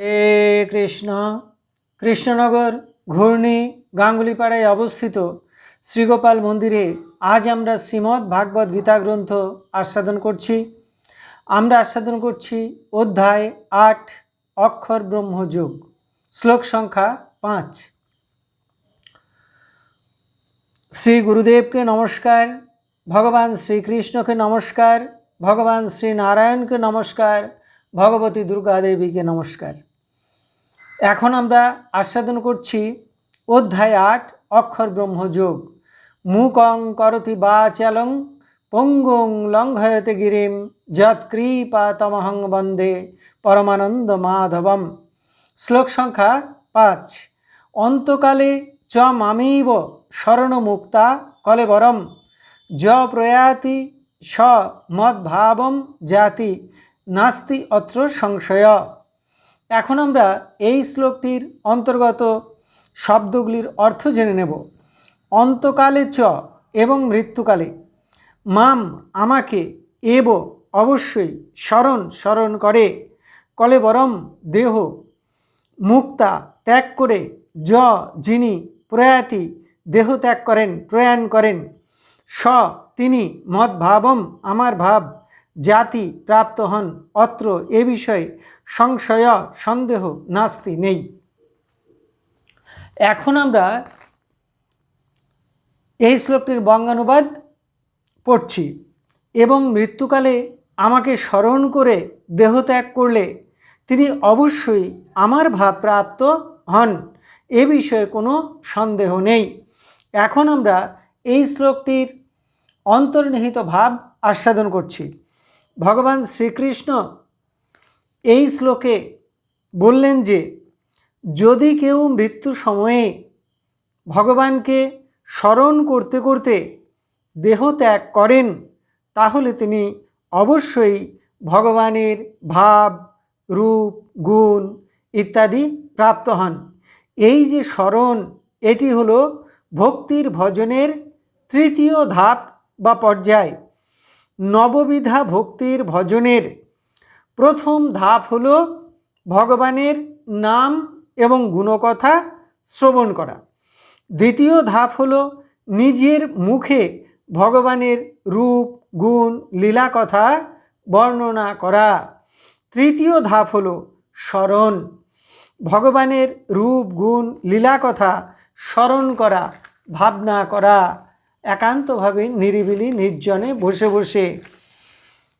হে কৃষ্ণ, কৃষ্ণনগর ঘূর্ণি গাঙ্গুলিপাড়ায় অবস্থিত শ্রীগোপাল মন্দিরে আজ আমরা শ্রীমদ্ ভাগবত গীতা গ্রন্থ আস্বাদন করছি। আমরা আস্বাদন করছি অধ্যায় আট, অক্ষর ব্রহ্মযোগ শ্লোক সংখ্যা পাঁচ। শ্রী গুরুদেবকে নমস্কার, ভগবান শ্রীকৃষ্ণকে নমস্কার, ভগবান শ্রী নারায়ণকে নমস্কার, ভগবতী দুর্গা দেবীকে নমস্কার। এখন আমরা আস্বাদন করছি অধ্যায় আট, অক্ষর ব্রহ্মযোগ মুকং করতি বাচালং, পঙ্গুং লঙ্ঘয়তে গিরিম যৎকৃপাতমহং বন্দে পরমানন্দ মাধবম। শ্লোক সংখ্যা পাঁচ, অন্তকালে চ মামেইব শরণমুক্তা কলেবরম, য প্রয়াতি স মদ্ভাবম জাতি নাস্তি অত্র সংশয়। এখন আমরা এই শ্লোকটির অন্তর্গত শব্দগুলির অর্থ জেনে নেব। অন্তকালে চ এবং মৃত্যুকালে। মাম আমাকে এব অবশ্যই স্মরণ স্মরণ করে। কলেবরম দেহ মুক্তা ত্যাগ করে। য যিনি প্রয়াতি দেহ ত্যাগ করেন, প্রয়াণ করেন। স তিনি মদ ভাবম আমার ভাব। জাতি প্রাপ্ত হন, অত্র এ বিষয়ে সংশয়, সন্দেহ, নাস্তি নেই। এখন আমরা এই শ্লোকটির বঙ্গানুবাদ পড়ছি এবং মৃত্যুকালে আমাকে স্মরণ করে দেহত্যাগ করলে তিনি অবশ্যই আমার ভাব প্রাপ্ত হন, এ বিষয়ে কোনো সন্দেহ নেই। এখন আমরা এই শ্লোকটির অন্তর্নিহিত ভাব আস্বাদন করছি। ভগবান শ্রীকৃষ্ণ এই শ্লোকে বললেন যে, যদি কেউ মৃত্যু সময়ে ভগবানকে স্মরণ করতে করতে দেহ ত্যাগ করেন, তাহলে তিনি অবশ্যই ভগবানের ভাব, রূপ, গুণ ইত্যাদি প্রাপ্ত হন। এই যে স্মরণ, এটি হলো ভক্তির ভজনের তৃতীয় ধাপ বা পর্যায়। নববিধা ভক্তির ভজনের প্রথম ধাপ হলো ভগবানের নাম এবং গুণকথা শ্রবণ করা। দ্বিতীয় ধাপ হলো নিজের মুখে ভগবানের রূপ, গুণ লীলা কথা বর্ণনা করা। তৃতীয় ধাপ হলো স্মরণ। ভগবানের রূপ, গুণ লীলা কথা স্মরণ করা, ভাবনা করা। একান্তভাবে নিরিবিলি নির্জনে বসে বসে।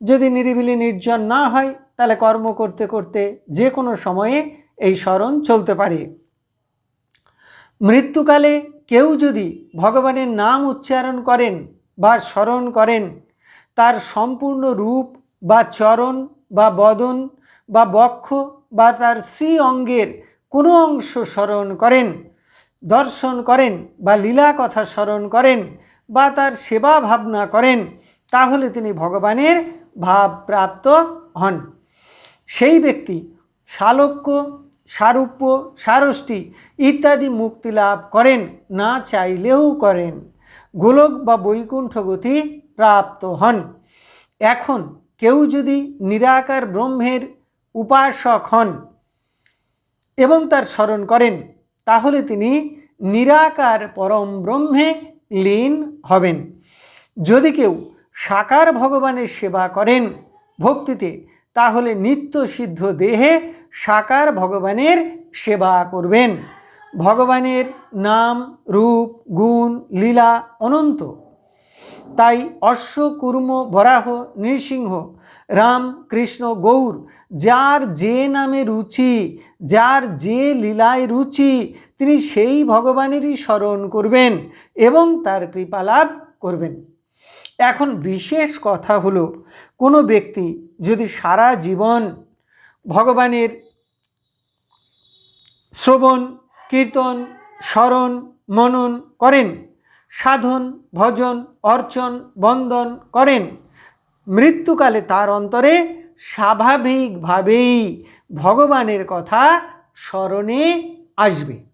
যদি নিরিবিলি নির্জন না হয়, তাহলে কর্ম করতে করতে যে কোনো সময়ে এই স্মরণ চলতে পারে। মৃত্যুকালে কেউ যদি ভগবানের নাম উচ্চারণ করেন বা স্মরণ করেন, তার সম্পূর্ণ রূপ বা চরণ বা বদন বা বক্ষ বা তার শ্রী অঙ্গের কোনো অংশ স্মরণ করেন, দর্শন করেন বা লীলা কথা স্মরণ করেন বা তার সেবা ভাবনা করেন, তাহলে তিনি ভগবানের ভাব প্রাপ্ত হন। সেই ব্যক্তি শালক্য, সারূপ্য, সারষ্টি ইত্যাদি মুক্তি লাভ করেন, না চাইলেও করেন। গোলক বা বৈকুণ্ঠ গতি প্রাপ্ত হন। এখন কেউ যদি নিরাকার ব্রহ্মের উপাসক হন এবং তার স্মরণ করেন, তাহলে তিনি নিরাকার পরম ব্রহ্মে লীন হবেন। যদি কেউ সাকার ভগবানের সেবা করেন ভক্তিতে, তাহলে নিত্য সিদ্ধ দেহে সাকার ভগবানের সেবা করবেন। ভগবানের নাম, রূপ, গুণ, লীলা অনন্ত। তাই অশ্ব, কুর্ম, বরাহ, নৃসিংহ, রাম, কৃষ্ণ, গৌর, যার যে নামে রুচি, যার যে লীলায় রুচি তিনি সেই ভগবানেরই স্মরণ করবেন এবং তার কৃপা লাভ করবেন। এখন বিশেষ কথা হলো, কোনো ব্যক্তি যদি সারা জীবন ভগবানের শ্রবণ, কীর্তন, স্মরণ, মনন করেন, সাধন, ভজন, অর্চন, বন্দন করেন, মৃত্যুকালে তার অন্তরে স্বাভাবিকভাবেই ভগবানের কথা স্মরণে আসবে।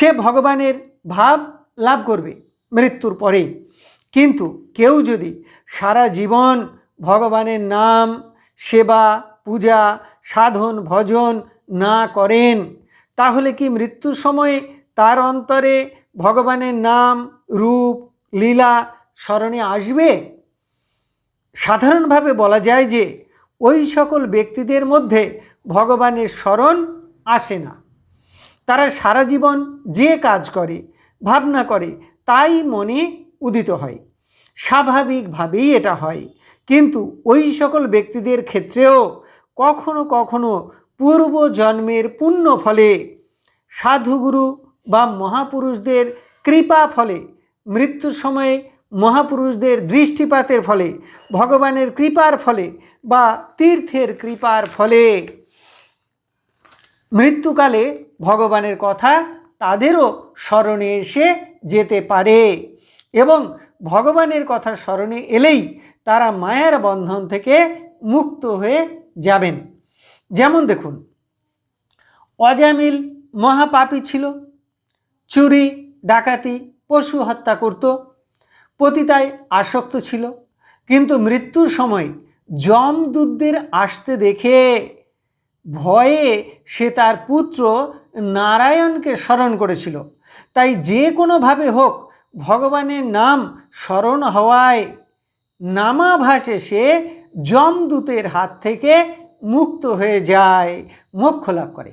সে ভগবানের ভাব লাভ করবে মৃত্যুর পরে কিন্তু কেউ যদি সারা জীবন ভগবানের নাম, সেবা, পূজা, সাধন, ভজন না করেন, তাহলে কি মৃত্যুর সময়ে তার অন্তরে ভগবানের নাম, রূপ, লীলা স্মরণে আসবে? সাধারণভাবে বলা যায় যে ওই সকল ব্যক্তিদের মধ্যে ভগবানের স্মরণ আসে না। তারা সারা জীবন যে কাজ করে, ভাবনা করে, তাই মনে উদিত হয়। স্বাভাবিকভাবেই এটা হয়। কিন্তু ওই সকল ব্যক্তিদের ক্ষেত্রেও কখনো কখনো পূর্ব জন্মের পুণ্য ফলে, সাধুগুরু বা মহাপুরুষদের কৃপা ফলে, মৃত্যুর সময়ে মহাপুরুষদের দৃষ্টিপাতের ফলে, ভগবানের কৃপার ফলে বা তীর্থের কৃপার ফলে মৃত্যুকালে ভগবানের কথা তাদেরও স্মরণে এসে যেতে পারে। এবং ভগবানের কথা স্মরণে এলেই তারা মায়ার বন্ধন থেকে মুক্ত হয়ে যাবেন। যেমন দেখুন, অজামিল মহাপাপি ছিল, চুরি, ডাকাতি, পশু হত্যা করত, পতিতায় আসক্ত ছিল, কিন্তু মৃত্যুর সময় যমদূতদের আসতে দেখে ভয়ে সে তার পুত্র নারায়ণকে স্মরণ করেছিল। তাই যে কোনোভাবে হোক ভগবানের নাম স্মরণ হওয়ায় নামাভাসে সে যমদূতের হাত থেকে মুক্ত হয়ে যায়, মোক্ষ লাভ করে।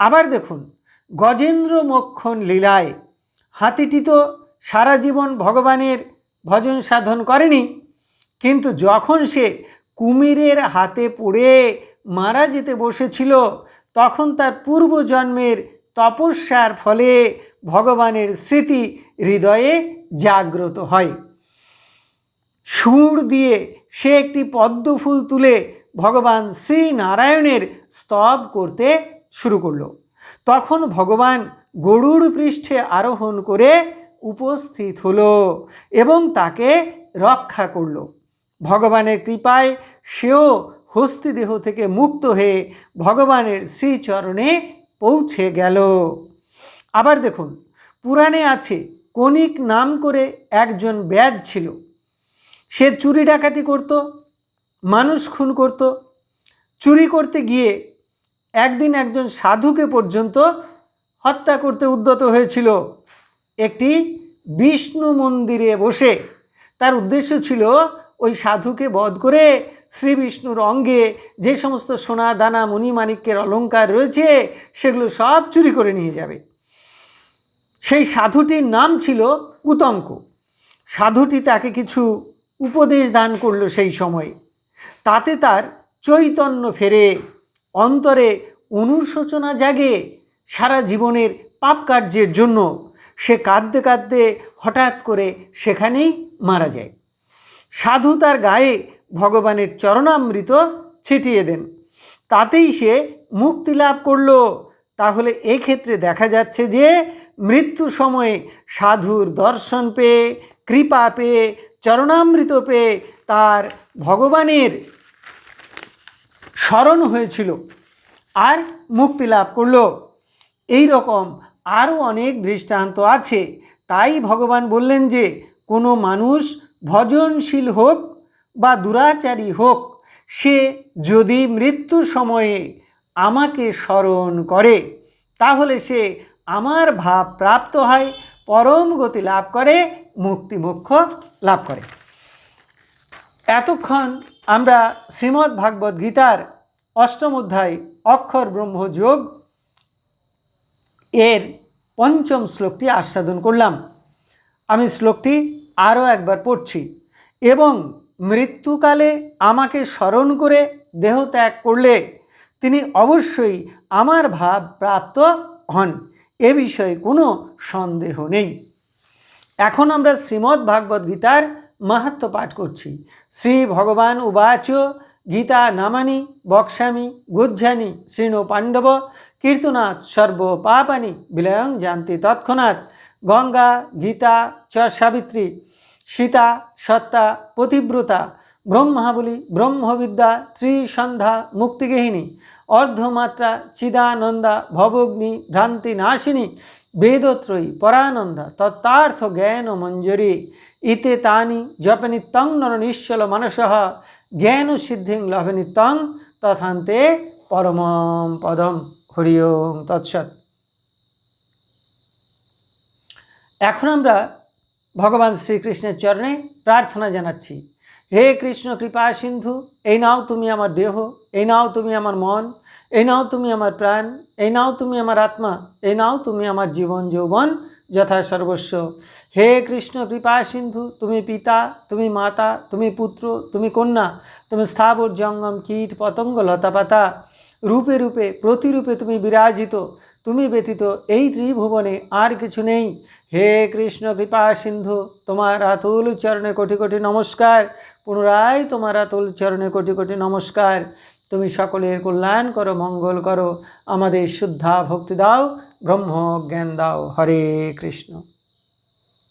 আবার দেখুন, গজেন্দ্র মোক্ষণ লীলায় হাতিটি তো সারা জীবন ভগবানের ভজন সাধন করেনি, কিন্তু যখন সে কুমিরের হাতে পড়ে মারা যেতে বসেছিল, তখন তার পূর্বজন্মের তপস্যার ফলে ভগবানের স্মৃতি হৃদয়ে জাগ্রত হয়। সুর দিয়ে সে একটি পদ্মফুল তুলে ভগবান শ্রী নারায়ণের স্তব করতে শুরু করল। তখন ভগবান গরুর পৃষ্ঠে আরোহণ করে উপস্থিত হলো এবং তাকে রক্ষা করল। ভগবানের কৃপায় সেও হস্তিদেহ থেকে মুক্ত হয়ে ভগবানের শ্রীচরণে পৌঁছে গেল। আবার দেখুন, পুরাণে আছে, কণিক নাম করে একজন ব্যাদ ছিল। সে চুরি ডাকাতি করত, মানুষ খুন করত। চুরি করতে গিয়ে একদিন একজন সাধুকে পর্যন্ত হত্যা করতে উদ্যত হয়েছিল। একটি বিষ্ণু মন্দিরে বসে। তার উদ্দেশ্য ছিল ওই সাধুকে বধ করে শ্রী বিষ্ণুর অঙ্গে যে সমস্ত সোনা, দানা মণিমাণিক্যের অলঙ্কার রয়েছে, সেগুলো সব চুরি করে নিয়ে যাবে। সেই সাধুটির নাম ছিল উতঙ্ক। সাধুটি তাকে কিছু উপদেশ দান করল সেই সময়। তাতে তার চৈতন্য ফেরে, অন্তরে অনুশোচনা জাগে সারা জীবনের পাপ কার্যের জন্য। সে কাঁদতে কাঁদতে হঠাৎ করে সেখানেই মারা যায়। সাধু তার গায়ে ভগবানের চরণামৃত ছিটিয়ে দেন। তাতেই সে মুক্তি লাভ করল। তাহলে এক্ষেত্রে দেখা যাচ্ছে যে মৃত্যুর সময়ে সাধুর দর্শন পেয়ে, কৃপা পেয়ে, চরণামৃত পেয়ে তার ভগবানের স্মরণ হয়েছিল আর মুক্তি লাভ করল। এই রকম আরও অনেক দৃষ্টান্ত আছে। তাই ভগবান বললেন যে, কোনো মানুষ ভজনশীল হোক বা দুরাচারী হোক, সে যদি মৃত্যুর সময়ে আমাকে স্মরণ করে, তাহলে সে আমার ভাব প্রাপ্ত হয়, পরম গতি লাভ করে, মুক্তি মোক্ষ লাভ করে। এতক্ষণ আমরা শ্রীমদ্ ভাগবত গীতার অষ্টম অধ্যায় অক্ষর ব্রহ্মযোগ এর পঞ্চম শ্লোকটি আস্বাদন করলাম। আমি শ্লোকটি আরও একবার পড়ছি এবং মৃত্যুকালে আমাকে স্মরণ করে দেহ ত্যাগ করলে তিনি অবশ্যই আমার ভাব প্রাপ্ত হন। এ বিষয়ে কোনো সন্দেহ নেই। এখন আমরা শ্রীমদ্ ভাগবত গীতার মাহাত্ম পাঠ করছি। শ্রী ভগবান উবাচ গীতা নামানি বক্সামি গুজ্জানি শৃণু পাণ্ডব কীর্তনাথ সর্ব পাপানি বিলয়ং জানতি তৎক্ষণাৎ গঙ্গা গীতা চ সাবিত্রী সীতা, সত্তা, পতিব্রতা, ব্রহ্মাবলী, ব্রহ্মবিদ্যা, ত্রিসন্ধ্যা মুক্তিগেহিনী অর্ধমাত্রা, চিদানন্দা, ভবগ্নি, ভ্রান্তি নাশিনী, বেদত্রয়ী, পরানন্দা তত্তার্থ জ্ঞান মঞ্জুরি, ইতে তানি, জপনি তং নর নিশ্চল মানস, জ্ঞান সিদ্ধিং লভনি তং, তথান্তে পরমম পদম। হরি তৎসৎ। এখন আমরা ভগবান শ্রীকৃষ্ণের চরণে প্রার্থনা জানাচ্ছি। হে কৃষ্ণ, কৃপা, সিন্ধু, এই নাও তুমি আমার দেহ, এই নাও তুমি আমার মন, এই নাও তুমি আমার প্রাণ, এই নাও তুমি আমার আত্মা, এই নাও তুমি আমার জীবন যৌবন যথা সর্বস্ব হে কৃষ্ণ, কৃপা, সিন্ধু, তুমি পিতা, তুমি মাতা, তুমি পুত্র, তুমি কন্যা, তুমি স্থাবর, জঙ্গম, কীট, পতঙ্গ, লতাপাতা। রূপে রূপে, প্রতিরূপে তুমি বিরাজিত তুমি ব্যতীত এই ত্রিভুবনে আর কিছু নেই। হে কৃষ্ণ, কৃপা সিন্ধু, তোমার আতুল চরণে কোটি কোটি নমস্কার। পুনরায় তোমার আতুল চরণে কোটি কোটি নমস্কার। তুমি সকলের কল্যাণ করো, মঙ্গল করো, আমাদের শুদ্ধা ভক্তি দাও ব্রহ্ম জ্ঞান দাও। হরে কৃষ্ণ।